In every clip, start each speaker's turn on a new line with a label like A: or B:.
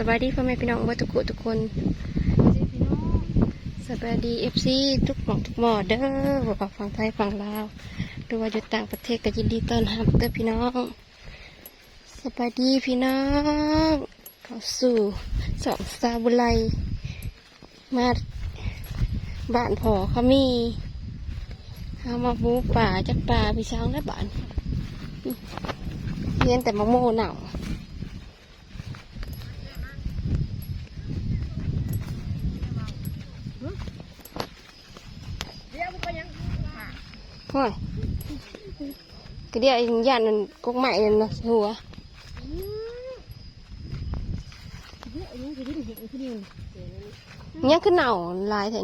A: สบายดีพ่อแม่พี่น้องเบ่ทุกคนทุกคนสบายดีเอฟซีทุกหมองทุกหมอเด้อบ่ว่าฝั่งไทยฝั่งลาวหรือว่าอยู่ต่างประเทศก็ยินดีต้อนรับเด้อพี่น้องสบายดีพี่น้องเข้าสู่สองสาบุไลมาบ้านพอเขามีเอามาบูป่าจากป่าพี่ช้างและบ้านเรียนแต่มะโมหนัง อ้ยกระเดียยันยันนั่นกกใหม่นั่นนะหัวยังขึ้นเหน่าลายแ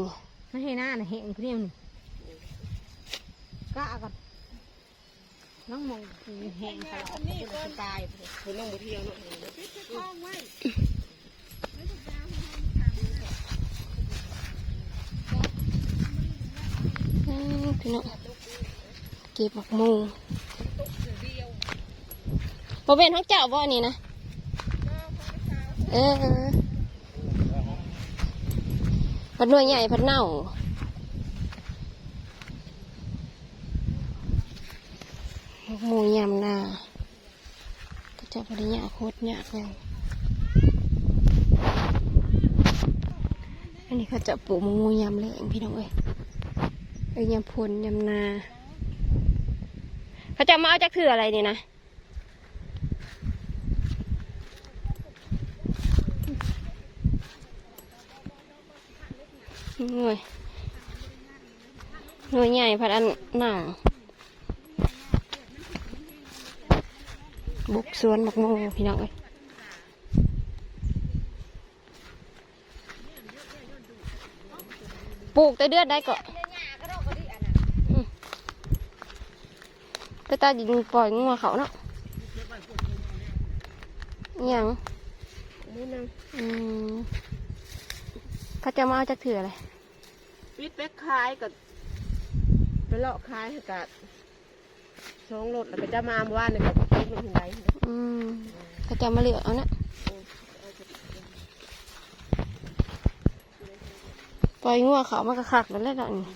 A: เก็
B: เอากันน้องมองแห้งตลอดเป็นตาย
C: คุณต้องเที่ยวเนาะ
A: อืมพี่น้องเจ้าบ่นี่นะเออพัดหน่วยใหญ่พัดเน่าหมักมูยำนาก็จะปริญาโคตรยากเลยอันนี้เขาจะปลูกหมักมูยำเลยพี่น้องเอ้ยเอ้ยยำพลยำนา เขาจะมาเอาจากเถื่ออะไรนี่นะหน่วยหน่วยใหญ่พัดอันหนังบุกสวนบักโมพี่น้องเอ้ยปลูกแต่เดือนได้ก็ ไป ตาดินปล่อยงัวเขาเนาะอิหยัง
C: มูนัง
A: อืมเขาจะมาเอาจากเถื่ออะไร
C: ปิดเป็กคายกับไปเลาะคายให้กับช่องรถแล้วก็จะมาเมื่อวานนี่กับปิดลงที่ไหน
A: อืมเขาจะมาเลือกเอานะปล่อยงัวเขามากระคักแล้วแหละนี่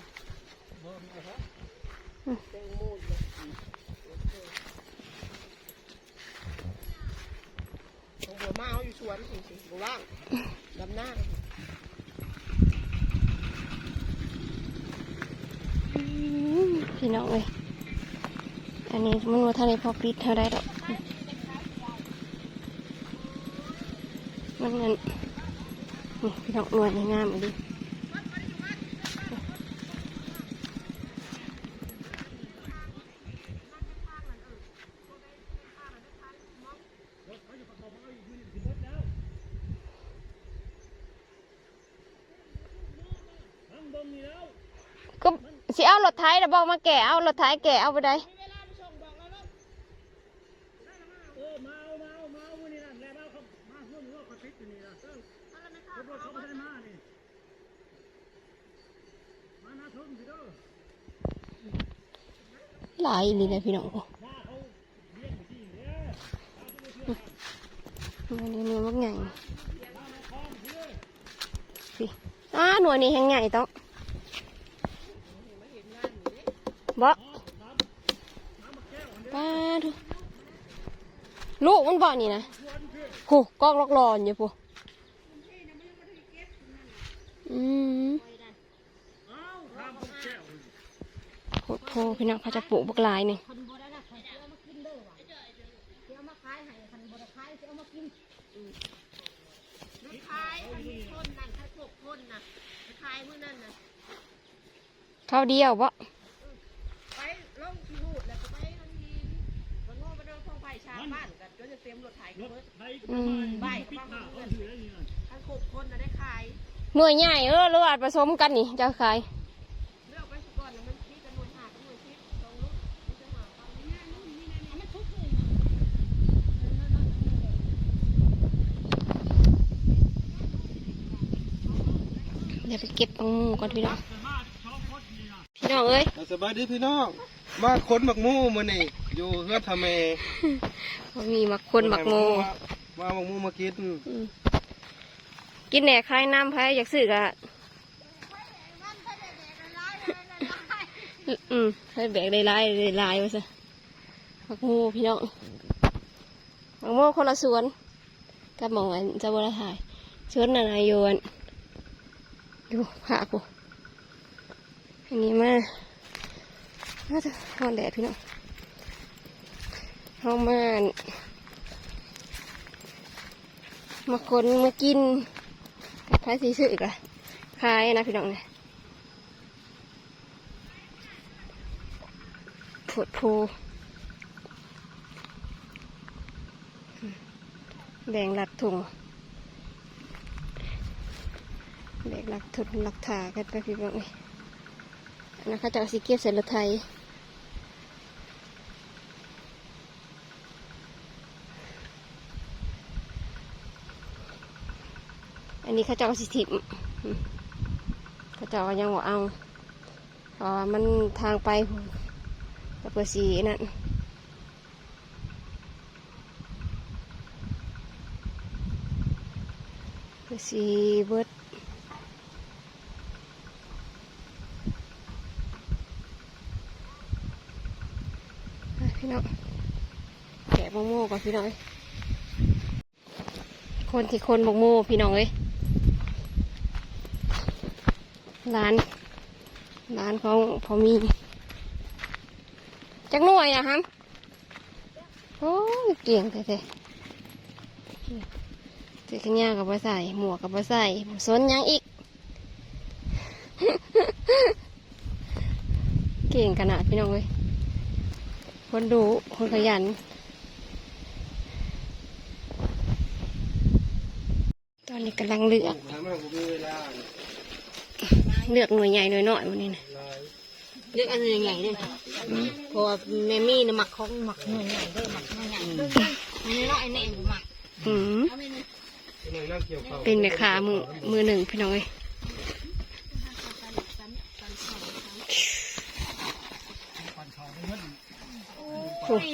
C: ของบัวมาเอาอยู่ สวนสิสิว่างดำหน้า
A: พี่น้องเลยอันนี้มันว่าทะเลพอปิดเท่าไรดอก มันเงินพี่น้องรวยงามๆอันนี้ ก็ สิเอารถไถนะบอกมาแก่เอารถไถแก่เอาไปได้หลายอีหลีเลยพี่น้องโอ้มันนี่มันใหญ่พี่อ้าหน่วยนี้แห่งใหญ่ต้อง บ่ป้าดูลูกมันบ่นี่นะโหกอกลอกรอนอยู่ปุ๊อืมโหโทพี่น้องเขาจะปลูกบักลายนี่
B: คนบ่ได้าวเดียวเอามาขายให้คนบ่ได้ขายเอามากิน
C: คายมันมีคนนั่นคายพวกคนน่ะคายมื้อนั่นน่ะ
A: เท่าเดียวบ่
C: ไปลงที่หูดแล้วก็ไปทันทีมันโง่ไปโด นพองไฟชาวบ้านกันจนจะเต็มรถไถก็เบิด
A: อืม
C: ใบก็บ้างเพื่อนคายพวกคนน่ะได้ขาย
A: หน่วยใหญ่เออหรือว่าผสมกันนี่เจะขาย
C: เลือกไปสักก่อนน่ะมันมีจำนวนหาจำนวนชิปสองลูกมันจะหาความนี่นะนู่นนี่นะมันทุกเลย
A: เดี๋ยวไปเก็บปังมูก่อนพี่น้องพี่น้องเอ้ย
D: สบายดีพี่น้องมาค้นหมักหมูมือนี่ อยู่เฮือนทำเม
A: เขามีมักคนมักโม
D: มาหมักหมูมากิน
A: อืมกินแหนกคลายน้ำไผอยากซื้อกะอืมให้แบกได้หลายได้หลายว่าซะมักโม่พี่น้องมักโม่คนละสวนกับหมองอันจะบรถ่ายสวนนานายโยนดูผ่ากูอันนี้มาน่าจะหอนแดดพี่น้อง เข้ามามาคนมากินขายสีสื่อกะขายนะพี่น้องเนี่ยผดโพแบ่งหลัดถุงแบ่งหลักถุงหลักถากันไปพี่น้องนี่อันนั้นเขาจะเอาสีเก็บใส่รถไทย นนี้เขาเจ้าสิถิมอืมเขาเจ้ายังว่าเอาเพราะมันทางไปพุ่นแล้วเปิดสีนั่นเปิดสีเบิดพี่น้องแกะมะม่วงก่อนพี่น้องเอ้ยคนที่คนมะม่วงพี่น้องเอ้ย ร้านร้านของพอมีจักหน่วยอะครับโอ้ยเกี่ยงแท้ๆเสื้อแขนยากับมาใส่หมวกกับมาใส่หมสนยังอีก เก่งขนาดพี่น้องเลยคนดูคนขยันตอนนี้กำลังเลือก
D: เวลา
A: เลือกหน่วยใหญ่หน่วยน้อยวันนี้นะ
D: ลาย
B: เลือกอันใหญ่ๆเลยเพราะว่าแม่มี่น่ะหมักของหมักหน่วยใหญ่เด้อหมักหน่วยใหญ่เด้ออันนี้เนาะไอ้นี่หมัก
A: อืม
D: ที่นั่งนั่งเกี่ยวข้าว
A: เป็นแม่ค้ามือมือหนึ่งพี่น้องเอ้ย
B: โอ้ย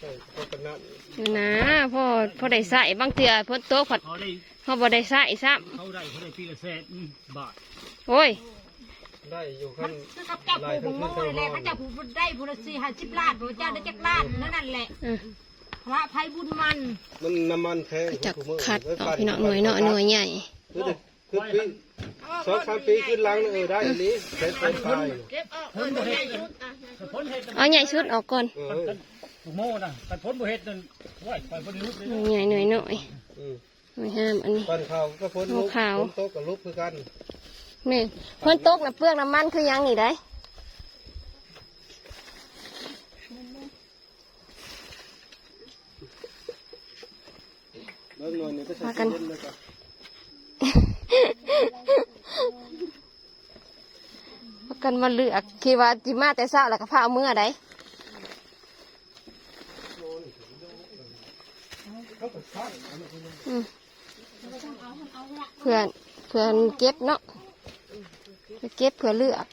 D: เออก็เป็นนั่น
A: อยู่นะพ่อพ่อได้ใส่บางเตือพ่นโต๊ะผัด
E: เขาได้
A: พ่อบ่ได้ใส่ซ้
E: เขาได้เขาได้ปีละแสนบาทำ
A: โอ้ย
D: ได้อยู่ขั้น
B: เขาจับผูกโง่เลยเขาจับผูกได้ผูกละสี่ห้าสิบล้านพระเจ้าได้จักล้านนั่นนั่นแหละ
A: อืม
B: พระภัยบุญมัน
D: มันน้ำมันแพง
A: จักขัดออกพี่น้องหน่วยเนาะหน่วยใหญ่
D: คือเด็กคือปีสองสามปีขึ้นหลังเออได้อันนี้ใช้เป็นไฟ
E: พ้นบ่เฮ็ดกันพ้นเฮ็ด
A: เอาใหญ่ชุดออกก่อน
D: เออ
E: กันกูโม่นะกันพ้นบ่เฮ็ดนั่นไหวไปบ่ได้รู้เลย
A: หน่วยใหญ่หน่วยน้อย
D: อืม
A: หน่วยห้ามอันนี้
D: ปันข้าวก็พ้นลุก
A: ขาว
D: พ้นโต๊ะกับลุกคือกัน
A: นี่พ่นโต๊ะน่ะเปลือกน้ำมันคือหยังนี่ได้
D: แล้วหน่อยนี้ก็ใช้เย็นเลยก็
A: พากันมาเลือกคิดว่าจิมาแต่เช้าแล้วก็พาเอามื่อได้
D: เขาก็ซัก
A: อืมเพื่อนเพื่อนเก็บเนาะ ไปเก็บเพื่อเลือก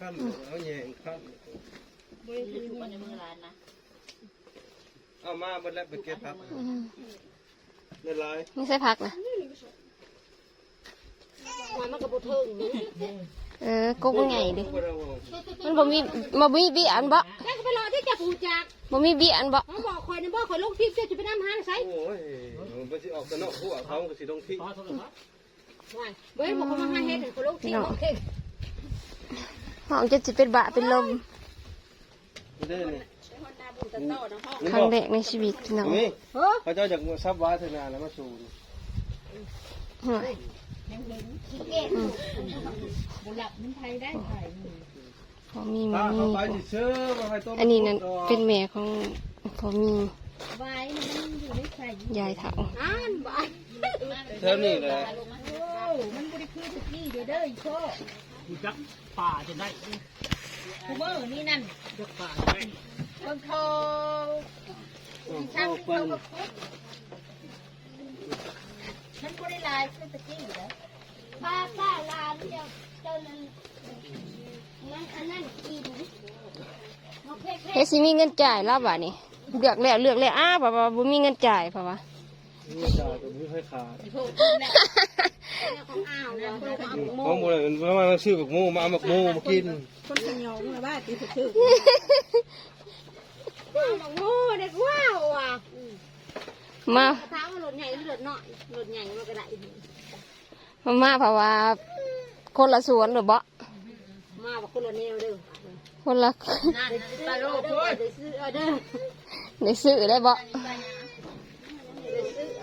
D: ขั้นเอาแยงขั้นเอามาบนแล้วไปเก็บผัก
A: อืม
D: ในลาย
A: นี่ใช่ผักนะ
B: มันก็บ่เทิงนี่
A: เออกุ๊กมันใหญ่ดิ
D: บ่ได้ว่า
A: มันบ่มีบ่มีบีอันบ่
B: แล้วก็ไปรอที่จะผูกจาก
A: บ่มีบีอันบ่
B: เขาบอกคอยนะบอกคอยลงทิพย์จะไปน้ำหางไส
D: โอ้ยมันสิออกกันนอกหัวเขาก็สิต้องทิ้ง
E: ขอโทษครับ
B: เว้ยบอกเขามาหาเฮ็ดคอยลงทิพย์โอเค
A: ห้องจะสิเป็นบะเป็นลม
D: ไม่ได้นี่
A: ครั้งแรกในชีวิตพี่น้อง
D: นี่
B: เฮ้อ
D: พระเจ้าจากซับว้าเทนาแล้วมาสู่
A: ห่วย
B: บุหลับมันไทยได้ไทย
A: พอมี
D: ถ้า
A: มา
D: เขา
A: มี
D: ไปสิซื้อมาให้ต้ม
A: อันนี้นั่นเป็นแม่ของพอมี
B: ไว้มันอยู่ในไข่
A: ยายเฒ่า
B: อ่านบ่าย
D: เท่านี้แหละ
B: โอ้ มันบ่ได้คือทุกที่เด้อเด้ออีโค
E: กูจักป่าจะได้
B: คูเบอร์นี่นั่น
E: จักป่าจะได้
B: เบิ่งโทช่างที่เขาก็คุดมันบ่ได้ลายคือตะกี้เด้อ
F: ป้าป้าร้านเจ้าเจ้านั้นมันอันนั้นกินมะเขือเท
A: เฮ็
F: ศ
A: ดสิมีเงินจ่ายแล้วบัดนี้เลือกแล้วเลือกแล้วอ้าบ่บ่บ่มีเงินจ่ายเพราะว่า
D: นี่จ่าตัวนี้ค่อยขาด
B: พวกแหละของอ้าวว่าพวกเอาหม
D: ของบ่ได้มันประมาณชื่อกับมูมาเอาหมักมูมากิน
B: คนขยองเลยว่าตีถือเอาหมกโม่เด็กว้าวอะ
A: มา
B: เท้ามันหลุดใหญ่หรือหลดน้อยหลุดใหญ่มันก็ได
A: มามาเพราะว่าคนละสวนหรือบ่
B: มาบอกคนละแนวเด้อ
A: คนละ
B: นั่นตาโลกเด้อได้ซื้อเด้อ
A: ได้ซื้อได้บ่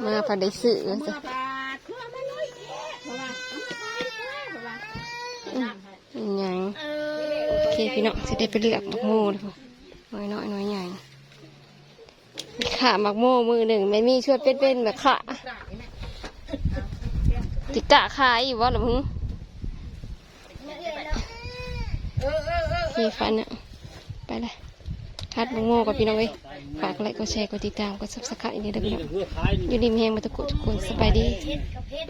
A: มาพอได้ซื้อ
B: มาดเครื่องไม่น้อยเพราะว่าเพราะว่า
A: อิห ยังโอเคพี่น้องจะได้ไปเลือกหมักโม่เลยน้อยน้อยน้อยใหญ่ขาหมักโม่มือหนึ่งไม่มีช่วยเป็นเป็นแบบขาติกะขายอยู่บ่หรือมึงโอเคฟันอะไปเลยคัดหมักโม่กับพี่น้องเว้ยฝากไลค์กดแชร์กดติดตามกดซับสไครต์นี่เด้อพี่น้อง
E: เพื่อขายนี่
A: อยู่ดีมีแหงมาตะกุทุกคนสบายดี
F: เผ็ดกับเผ็ด